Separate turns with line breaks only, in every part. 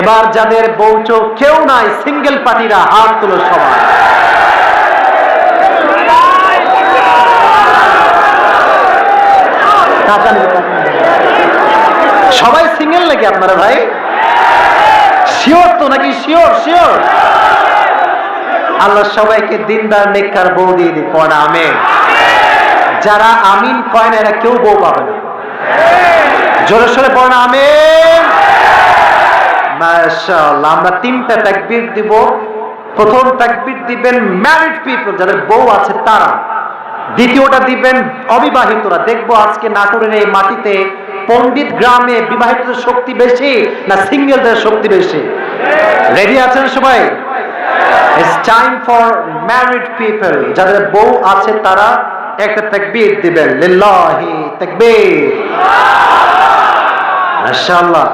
এবার যাদের বউচো কেউ নাই সিঙ্গেল পার্টিরা হাত তুলো সবাই। সবাই সিঙ্গেল নাকি আপনারা ভাই? শিওর তো নাকি? শিওর শিওর আল্লাহ সবাইকে দিনদার, নেককার বউ দিয়ে দিই পড়া যারা আমিন কয় না, এরা কেউ বউ পাবে না। জোরে সোরে পড়া, আমেন। মাশাআল্লাহ, আমরা তিনটা তাকবীর দিব। প্রথম তাকবীর দিবেন ম্যারিড পিপল যাদের বউ আছে তারা। দ্বিতীয়টা দিবেন অবিবাহিতরা। দেখব আজকে নাটোরের এই মাটিতে পণ্ডিত গ্রামে বিবাহিতদের শক্তি বেশি না সিঙ্গেলদের শক্তি বেশি? রেডি আছেন সবাই? It's time for married people যাদের বউ আছে তারা একটা তাকবীর দিবেন। লিল্লাহি তাকবীর। মাশাআল্লাহ।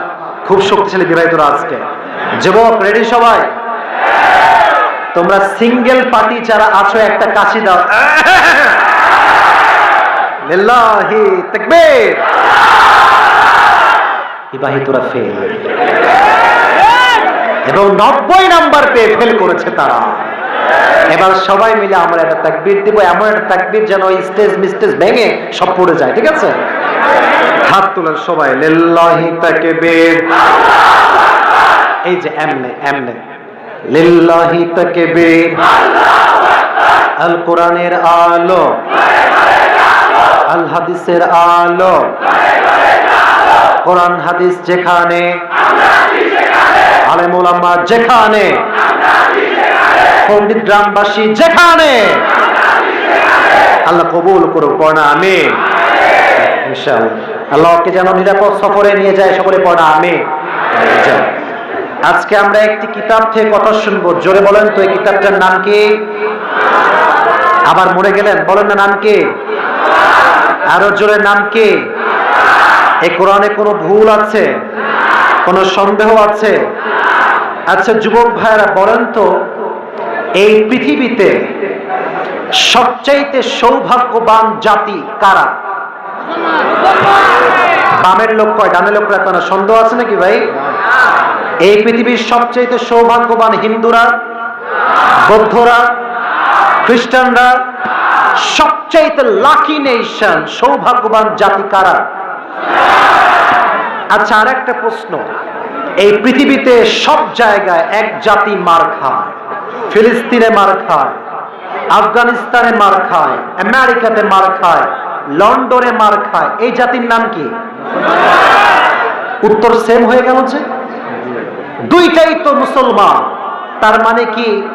খুব শক্তিশালী বিবাহিতরা আজকে যুবক রেডি সবাই? তোমরা সিঙ্গেল পার্টি যারা আছো, একটা কাশি দাও। লিল্লাহি তাকবীর। বিবাহিতরা ফেল এবং নব্বই নাম্বার পেয়ে ফেল করেছে তারা। এবার সবাই মিলে আমরা একটা তাকবীর দিব, এমন একটা তাকবীর যেন স্টেজ মিস্টেজ ভেঙে সব পড়ে যায়, ঠিক আছে? তোলেন সবাই, লিল্লাহি তাকবীর। এই যে এমনে এমনে, লিল্লাহি তাকবীর। আল কোরআনের আলো, আল হাদিসের আলো, কোরআন হাদিস যেখানে আম্মা যেখানে, পণ্ডিত গ্রামবাসী যেখানে, আল্লাহ কবুল করুক পড়া আমি আল্লাহকে যেন নিরাপদ সফরে নিয়ে যায়, সকলে পড়া আমি আজকে আমরা একটি কিতাব থেকে কথা শুনব। জোরে বলেন তো, এই কিতাবটার নাম কি? আবার মরে গেলেন, বলেন না নাম কি? আরও জোরে, নাম কি? এই কোরআনে কোনো ভুল আছে? কোনো সন্দেহ আছে? আচ্ছা যুবক ভাইয়েরা, বলেন তো, এই পৃথিবীতে সবচাইতে সৌভাগ্যবান জাতি কারা? বামের লোক কয় ডানের লোক কয় না সন্দেহ আছে নাকি ভাই? এই পৃথিবীর সবচাইতে সৌভাগ্যবান হিন্দুরা, বৌদ্ধরা, খ্রিস্টানরা, সবচাইতে লাকি নেশন সৌভাগ্যবান জাতি কারা? আচ্ছা আর একটা প্রশ্ন। এই পৃথিবীতে সব জায়গায় এক জাতি মার খায়, ফিলিস্তিনে মার খায়, আফগানিস্তানে মার খায়, আমেরিকাতে মার খায় লন্ডনে মার খায়। এই জাতির নাম কি? উত্তর সেম হয়ে গেল যে? দুইটাই তো মুসলমান। তার মানে কি?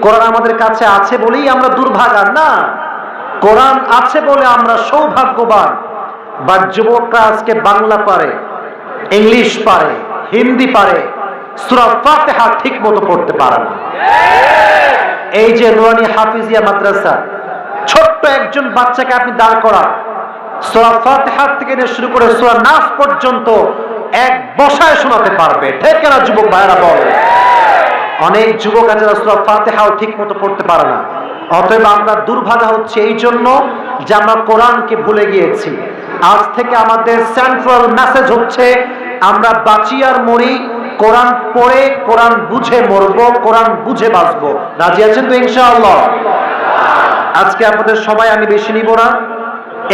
কোরআন আমাদের কাছে আছে বলেই আমরা দুর্ভাগা। না। কোরআন আছে বলে আমরা সৌভাগ্যবান। বা যুবকরা আজকে বাংলা পারে, ইংলিশ পারে, হিন্দি পারে, সুরা ফাতেহা ঠিক মতো পড়তে পারে না। এই যে নোয়ানি হাফিজিয়া মাদ্রাসা ছোট্ট একজন বাচ্চাকে আপনি দাঁড় করান। সুরা ফাতেহা থেকে শুরু করে সুরা নাস পর্যন্ত এক বসায় শোনাতে পারবে। ঠিক যুবক ভাইরা অনেক যুবক আছে ফাতেহাও ঠিক মতো পড়তে পারে না। অতএব আমরা দুর্ভাগা হচ্ছে এই জন্য যে আমরা কোরআনকে ভুলে গিয়েছি। আজ থেকে আমাদের সেন্ট্রাল মেসেজ হচ্ছে, আমরা বাঁচি আর মরি, কোরআন পড়ে, কোরআন বুঝে মরবো, কোরআন বুঝে বাঁচবো। রাজি আছেন তো ইনশাআল্লাহ? আজকে আপনাদের সবাই আমি বেশি নিব না।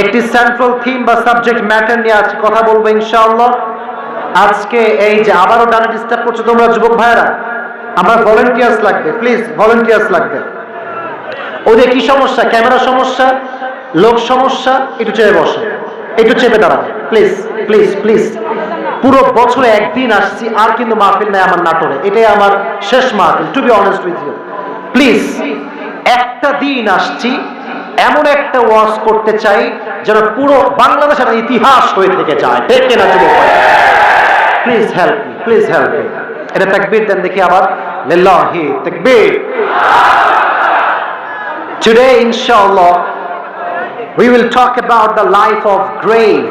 একটি সেন্ট্রাল থিম বা সাবজেক্ট ম্যাটার নিয়ে আজকে কথা বলব ইনশাআল্লাহ। আজকে এই যে আবারও ডানা ডিস্টার্ব করছ তোমরা যুবক ভাইয়েরা, আমার ভলেন্টিয়ার্স লাগবে প্লিজ ভলেন্টিয়ার্স লাগবে। ওদের কি সমস্যা? ক্যামেরা সমস্যা? লোক সমস্যা? একটু চেপে বসে। একটু চেপে দাঁড়ান প্লিজ প্লিজ প্লিজ পুরো বছরে একদিন আসছি, আর কিন্তু মাহফিল নেই আমার নাটোরে। এটাই আমার শেষ মাহফিল to be honest with you please একটা দিন আসছি এমন একটা ওয়াজ করতে চাই যেন পুরো বাংলাদেশের ইতিহাস হয়ে থেকে যায়। দেখে না যুবক please help me please help me এটা তাকবীর দেন দেখি আবার। লিল্লাহি তাকবীর। Today, inshallah, we will talk about the life of grave.